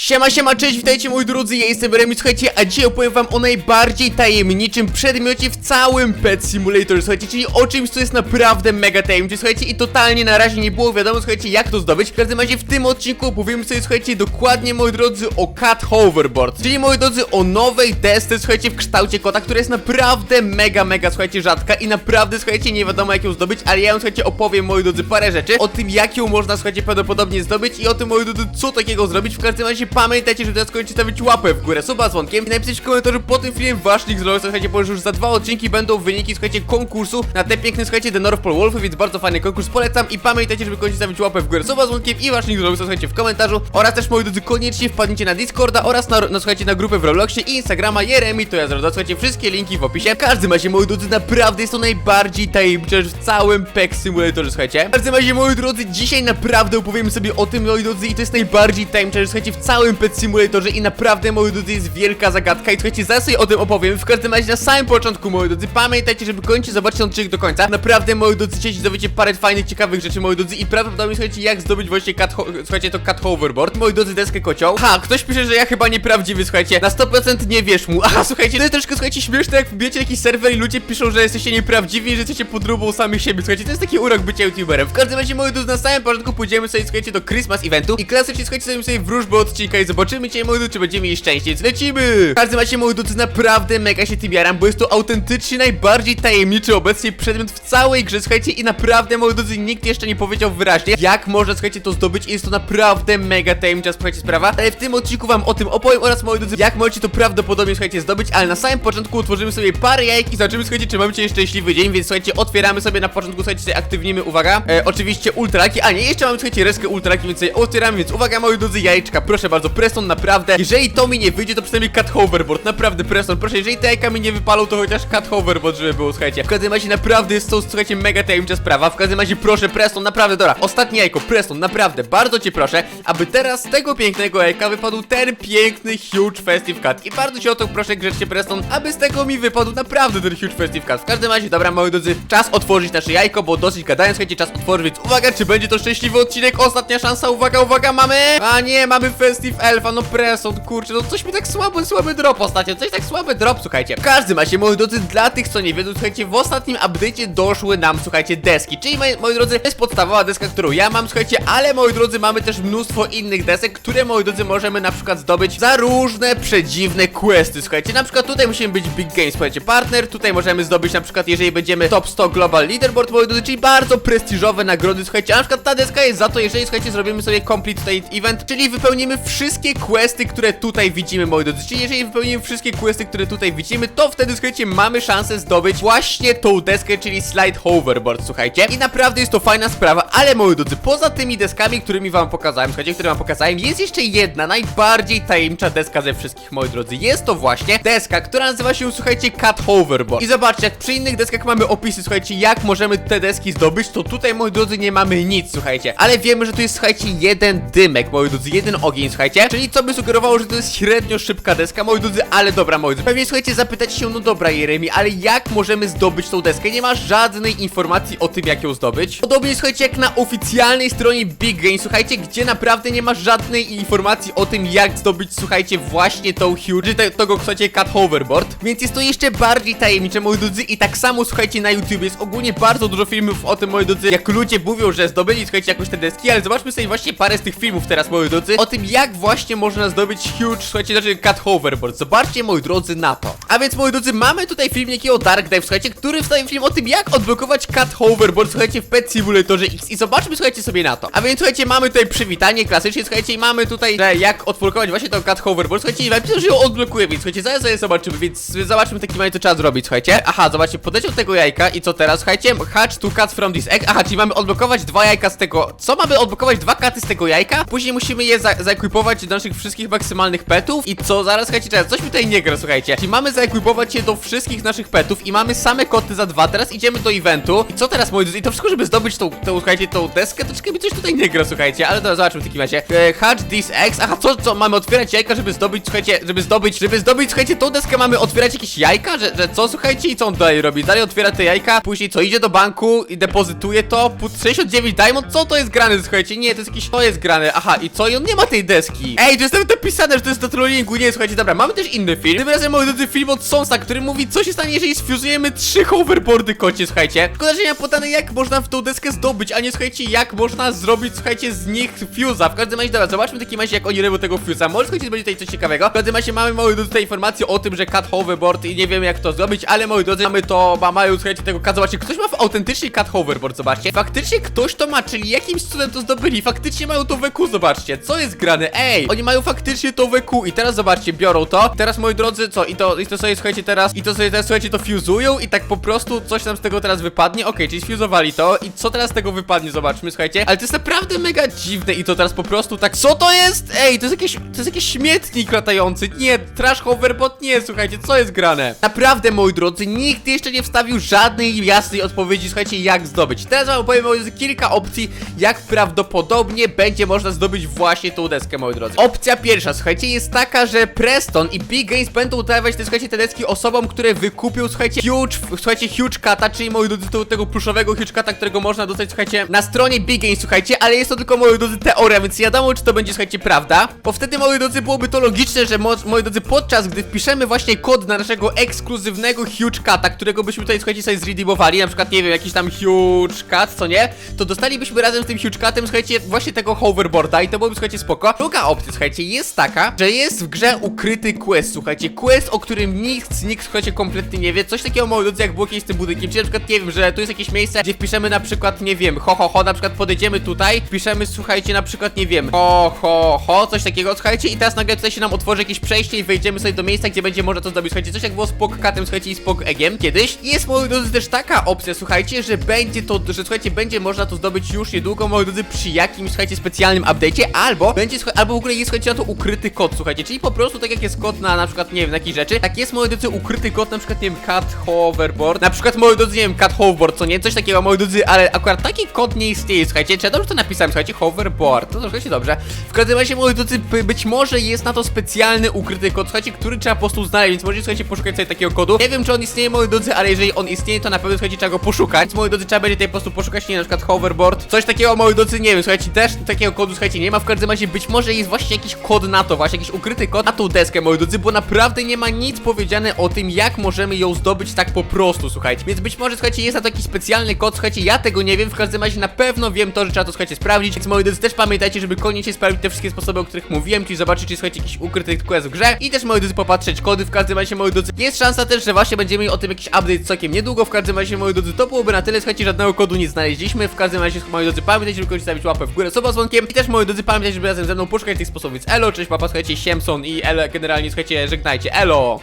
Siema, siema, cześć, witajcie moi drodzy, ja jestem Remi, słuchajcie, a dzisiaj opowiem wam o najbardziej tajemniczym przedmiocie w całym Pet Simulator, słuchajcie, czyli o czymś, co jest naprawdę mega tajemnicze, słuchajcie, i totalnie na razie nie było wiadomo, słuchajcie, jak to zdobyć. W każdym razie w tym odcinku opowiemy sobie, słuchajcie, dokładnie, moi drodzy, o Cat Hoverboard, czyli, moi drodzy, o nowej desce, słuchajcie, w kształcie kota, która jest naprawdę mega, mega, słuchajcie, rzadka i naprawdę, słuchajcie, nie wiadomo jak ją zdobyć, ale ja ją, słuchajcie, opowiem, moi drodzy, parę rzeczy, o tym, jak ją można, słuchajcie, prawdopodobnie zdobyć i o tym, moi drodzy, co takiego zrobić, w każdym razie pamiętajcie, że teraz kończycie stawić łapę w górę, suba dzwonkiem i napisać w komentarzu po tym filmie wasz link z Robloxa, słuchajcie, bo już za dwa odcinki będą wyniki, słuchajcie, konkursu na te piękne, słuchajcie, The North Pole Wolfy, więc bardzo fajny konkurs, polecam i pamiętajcie, żeby kończyć stawić łapę w górę, suba dzwonkiem i wasz link z Robloxa, słuchajcie, w komentarzu oraz też, moi drodzy, koniecznie wpadnijcie na Discorda oraz na, na słuchajcie, na grupę w Robloxie i Instagrama Jeremi, to ja zrobię, słuchajcie, wszystkie linki w opisie, w każdym razie, moi drodzy, naprawdę jest to najbardziej tajemnicze w całym PEX Simulatorze, słuchajcie, w każdym razie, moi drodzy, dzisiaj naprawdę opowiemy sobie o tym, moi drodzy, i to jest najbardziej tajemnicze słuchajcie, w całym PET Simulatorze i naprawdę, moi drodzy, jest wielka zagadka. I słuchajcie, zaraz sobie o tym opowiem, w każdym razie na samym początku, moi drodzy, pamiętajcie, żeby kończyć zobaczyć ten odcinek do końca, naprawdę, moi drodzy, dzisiaj dowiecie parę fajnych, ciekawych rzeczy, moi drodzy, i prawdopodobnie, słuchajcie, jak zdobyć właśnie cat, słuchajcie, to cat hoverboard, moi drodzy, deskę kocioł, ha, ktoś pisze, że ja chyba nieprawdziwy, słuchajcie, na 100% nie wierz mu, aha, słuchajcie, to jest troszkę, słuchajcie, śmieszne, jak wbijecie jakiś serwer i ludzie piszą, że jesteście nieprawdziwi i że jesteście podróbą samych siebie, słuchajcie, to jest taki urok bycia youtuberem, w każdym razie, moi drodzy, na samym początku pójdziemy sobie, słuchajcie, do Christmas eventu i klasycznie, słuchajcie, sobie sobie wróżbę odcinka i zobaczymy dzisiaj, moi czy będziemy mieli szczęście, więc lecimy! W każdym razie, moi drodzy, naprawdę mega się tym jaram, bo jest to autentycznie najbardziej tajemniczy obecnie przedmiot w całej grze, słuchajcie, i naprawdę, moi drodzy, nikt jeszcze nie powiedział wyraźnie, jak można, słuchajcie, to zdobyć i jest to naprawdę mega tajemnicza, słuchajcie, sprawa, ale w tym odcinku wam o tym opowiem oraz, moi drodzy, jak możecie to prawdopodobnie, słuchajcie, zdobyć, ale na samym początku utworzymy sobie parę jajek i zobaczymy, słuchajcie, czy mamy dzisiaj szczęśliwy dzień, więc słuchajcie, otwieramy sobie na początku, słuchajcie, aktywnimy, uwaga, e, oczywiście ultraki, a nie, jeszcze mamy, słuchajcie, reskę ultraki, więc otwieramy, więc uwaga, moi drodzy, jajeczka, proszę bardzo, Preston, naprawdę, jeżeli to mi nie wyjdzie, to przynajmniej cat hoverboard, naprawdę, Preston, proszę, jeżeli te jajka mi nie wypalą, to chociaż cat hoverboard, żeby było, słuchajcie, w każdym razie, naprawdę jest to, słuchajcie, mega tajemnicza sprawa, w każdym razie, proszę, Preston, naprawdę, dobra, ostatnie jajko, Preston, naprawdę, bardzo cię proszę, aby teraz z tego pięknego jajka wypadł ten piękny, huge festive cat i bardzo cię o to proszę, grzecznie, Preston, aby z tego mi wypadł naprawdę ten huge festive cat, w każdym razie, dobra, moi drodzy, czas otworzyć nasze jajko, bo dosyć gadałem, słuchajcie, czas otworzyć, uwaga, czy będzie to szczęśliwy odcinek, ostatnia szansa, uwaga, uwaga, mamy, a nie, mamy festive elfa, no Preston, kurczę, no coś mi tak słabo, słaby drop ostatnio, coś tak słaby drop, słuchajcie, w każdym razie, moi drodzy, dla tych, co nie wiedzą, słuchajcie, w ostatnim update'cie doszły nam, słuchajcie, deski, czyli, moi, moi drodzy, jest podstawowa deska, którą ja mam, słuchajcie, ale, moi drodzy, mamy też mnóstwo innych desek, które, moi drodzy, możemy na przykład zdobyć za różne przedziwne questy, słuchajcie, na przykład tutaj musimy być Big Games, słuchajcie, partner, tutaj możemy zdobyć na przykład, jeżeli będziemy top 100 global leaderboard, moi drodzy, czyli bardzo prestiżowe nagrody, słuchajcie, na przykład ta deska jest za to, jeżeli, słuchajcie, zrobimy sobie complete tutaj event, czyli wypełnimy wszystkie questy, które tutaj widzimy, moi drodzy, czyli jeżeli wypełnimy wszystkie questy, które tutaj widzimy, to wtedy, słuchajcie, mamy szansę zdobyć właśnie tą deskę, czyli slide hoverboard, słuchajcie, i naprawdę jest to fajna sprawa, ale, moi drodzy, poza tymi deskami, którymi wam pokazałem, słuchajcie, które wam pokazałem, jest jeszcze jedna, najbardziej tajemnicza deska ze wszystkich, moi drodzy, jest to właśnie deska, która nazywa się, słuchajcie, cat hoverboard, i zobaczcie, jak przy innych deskach mamy opisy, słuchajcie, jak możemy te deski zdobyć, to tutaj, moi drodzy, nie mamy nic, słuchajcie, ale wiemy, że tu jest, słuchajcie, jeden dymek, moi drodzy, jeden ogień, słuchajcie, czyli co by sugerowało, że to jest średnio szybka deska, moi drodzy, ale dobra, moi drodzy, pewnie, słuchajcie, zapytacie się, no dobra, Jeremi, ale jak możemy zdobyć tą deskę? Nie ma żadnej informacji o tym, jak ją zdobyć. Podobnie, słuchajcie, jak na oficjalnej stronie Big Game, słuchajcie, gdzie naprawdę nie ma żadnej informacji o tym, jak zdobyć, słuchajcie, właśnie tą huge, te, tego, słuchajcie, cat hoverboard, więc jest to jeszcze bardziej tajemnicze, moi drodzy, i tak samo, słuchajcie, na YouTube jest ogólnie bardzo dużo filmów o tym, moi drodzy, jak ludzie mówią, że zdobyli, słuchajcie, jakoś te deski, ale zobaczmy sobie właśnie parę z tych filmów teraz, moi drodzy, o tym, jak właśnie można zdobyć huge, słuchajcie, znaczy cat hoverboard. Zobaczcie, moi drodzy, na to. A więc, moi drodzy, mamy tutaj film jakiego Dark Dive, słuchajcie, który wstawił film o tym, jak odblokować cat hoverboard, słuchajcie, w Pet Simulatorze X i zobaczmy, słuchajcie, sobie na to. A więc, słuchajcie, mamy tutaj przywitanie klasycznie, słuchajcie, i mamy tutaj, że jak odblokować właśnie tą cat hoverboard, słuchajcie, i napisał, że ją odblokuje, więc, słuchajcie, zaraz sobie zobaczymy, więc zobaczmy taki moment, co trzeba zrobić, słuchajcie. Aha, zobaczcie, od tego jajka i co teraz, słuchajcie, hatch two cats from this egg, aha, czyli mamy odblokować dwa jajka z tego, co mamy odblokować dwa katy z tego jajka, później musimy je za zaekwipować do naszych wszystkich maksymalnych petów? I co, zaraz, słuchajcie, teraz coś mi tutaj nie gra, słuchajcie, czyli mamy zaekwipować je do wszystkich naszych petów i mamy same koty za dwa, teraz idziemy do eventu. I co teraz, moi drodzy, i to wszystko, żeby zdobyć tą, tą słuchajcie, tą deskę, to czekaj, mi coś tutaj nie gra, słuchajcie, ale to zobaczmy w takim razie, e, hatch this eggs, aha, co, co, mamy otwierać jajka, żeby zdobyć, słuchajcie, żeby zdobyć, żeby zdobyć, słuchajcie, tą deskę mamy otwierać jakieś jajka, że, że co, słuchajcie, i co on dalej robi, dalej otwiera te jajka, później co, idzie do banku i depozytuje to, put 69 diamond, co to jest grane, słuchajcie, nie, to jest jakiś, to jest grane, aha, i co, i on nie ma tej deski, deski. Ej, to jest nawet napisane, że to jest do trollingu. Nie, słuchajcie, dobra, mamy też inny film. Tym razem, moi drodzy, film od Sonsa, który mówi, co się stanie, jeżeli sfuzujemy trzy hoverboardy, kocie, słuchajcie. Szkoda, że nie mam podane, jak można w tą deskę zdobyć, a nie, słuchajcie, jak można zrobić, słuchajcie, z nich fuse'a. W każdym razie, dobra, zobaczmy w takim razie, jak oni robią tego fuse'a. Może, słuchajcie, będzie tutaj coś ciekawego. W każdym razie mamy, drodzy, tutaj informację o tym, że cat hoverboard i nie wiemy, jak to zrobić, ale, moi drodzy, mamy to, ma, mają, słuchajcie, tego cat, zobaczcie, ktoś ma autentycznie cat hoverboard, zobaczcie. Faktycznie ktoś to ma, czyli jakimś cudem to zdobyli. Faktycznie mają to WQ, zobaczcie. Co jest grane? Ej, oni mają faktycznie to WQ i teraz zobaczcie, biorą to. Teraz, moi drodzy, co? I to, i to sobie, słuchajcie, teraz, i to sobie teraz, słuchajcie, to fuzują i tak po prostu coś nam z tego teraz wypadnie. Okej, czyli sfuzowali to i co teraz z tego wypadnie, zobaczmy, słuchajcie. Ale to jest naprawdę mega dziwne i to teraz po prostu tak, co to jest? Ej, to jest jakiś, to jest jakiś śmietnik latający. Nie, trash hoverbot, nie, słuchajcie, co jest grane? Naprawdę, moi drodzy, nikt jeszcze nie wstawił żadnej jasnej odpowiedzi, słuchajcie, jak zdobyć. Teraz wam opowiem, kilka opcji, jak prawdopodobnie będzie można zdobyć właśnie tą deskę, moi drodzy. Opcja pierwsza, słuchajcie, jest taka, że Preston i Big Games będą dawać te, słuchajcie, te deski osobom, które wykupią, słuchajcie, huge, słuchajcie, huge kata, czyli moi drodzy, to, tego pluszowego huge kata, którego można dostać, słuchajcie, na stronie Big Games, słuchajcie, ale jest to tylko, moi drodzy, teoria, więc wiadomo, czy to będzie, słuchajcie, prawda, bo wtedy, moi drodzy, byłoby to logiczne, że, mo moi drodzy, podczas gdy wpiszemy właśnie kod na naszego ekskluzywnego huge kata, którego byśmy tutaj, słuchajcie, sobie zredeemowali, na przykład, nie wiem, jakiś tam huge cat, co nie, to dostalibyśmy razem z tym huge catem, słuchajcie, właśnie tego hoverboarda i to byłoby, słuchajcie, spoko. Druga opcja, słuchajcie, jest taka, że jest w grze ukryty quest, słuchajcie, quest, o którym nikt, nikt, słuchajcie, kompletnie nie wie, coś takiego, moi drodzy, jak było kiedyś z tym budynkiem, czyli na przykład, nie wiem, że tu jest jakieś miejsce, gdzie wpiszemy na przykład, nie wiem, ho, ho, ho, na przykład podejdziemy tutaj, wpiszemy, słuchajcie, na przykład, nie wiem, ho, ho, ho, coś takiego, słuchajcie, i teraz nagle tutaj się nam otworzy jakieś przejście i wejdziemy sobie do miejsca, gdzie będzie można to zrobić, słuchajcie, coś jak było z Pogkatem, słuchajcie, i z Pogegiem kiedyś. I Jest, moi drodzy, też taka opcja, słuchajcie, że będzie to, że słuchajcie, będzie można to zdobyć już niedługo, moi drodzy, przy jakimś, słuchajcie, specjalnym update'cie, albo będzie, albo w ogóle jest, słuchajcie, na to ukryty kod, słuchajcie, czyli po prostu tak jak jest kod na, na przykład, nie wiem, na jakieś rzeczy, tak jest, moi drodzy, ukryty kod, na przykład, nie wiem, cat hoverboard, na przykład, moi drodzy, nie wiem, cat hoverboard, co nie, coś takiego, moi drodzy, ale akurat taki kod nie istnieje, słuchajcie, czy ja dobrze to napisałem, słuchajcie, hoverboard, to troszkę się dobrze. W każdym razie, moi drodzy, by- być może jest na to specjalny ukryty kod, słuchajcie, który trzeba po prostu znaleźć, więc możecie, słuchajcie, poszukać sobie takiego kodu. Nie wiem, czy on istnieje, moi drodzy, ale jeżeli on istnieje, to na pewno, słuchajcie, trzeba go poszukać. Więc, moi drodzy, trzeba będzie tutaj po prostu poszukać, nie na przykład hoverboard, coś takiego, moi drodzy, nie wiem, słuchajcie, też takiego kodu, słuchajcie, nie ma. W każdym razie, być może jest właśnie jakiś kod na to, właśnie jakiś ukryty kod na tą deskę, moi drodzy, bo naprawdę nie ma nic powiedziane o tym, jak możemy ją zdobyć tak po prostu, słuchajcie. Więc być może, słuchajcie, jest na to jakiś specjalny kod, słuchajcie, ja tego nie wiem, w każdym razie na pewno wiem to, że trzeba to, słuchajcie, sprawdzić. Więc, moi drodzy, też pamiętajcie, żeby koniecznie sprawdzić te wszystkie sposoby, o których mówiłem, czyli zobaczyć, czy słuchajcie, jakiś ukryty quest w grze i też, moi drodzy, popatrzeć kody, w każdym razie, moi drodzy, jest szansa też, że właśnie będziemy mieli o tym jakiś update całkiem niedługo, w każdym razie, moi drodzy, to byłoby na tyle, słuchajcie, żadnego kodu nie znaleźliśmy, w każdym razie, moi drodzy, pamiętajcie, żeby koniecznie stawić łapę w górę, z dzwonkiem i też, moi drodzy, pamiętajcie, żeby razem ze mną poszukać tych sposobów, więc elo, cześć, papa, słuchajcie, Siemson i elo, generalnie, słuchajcie, żegnajcie, elo!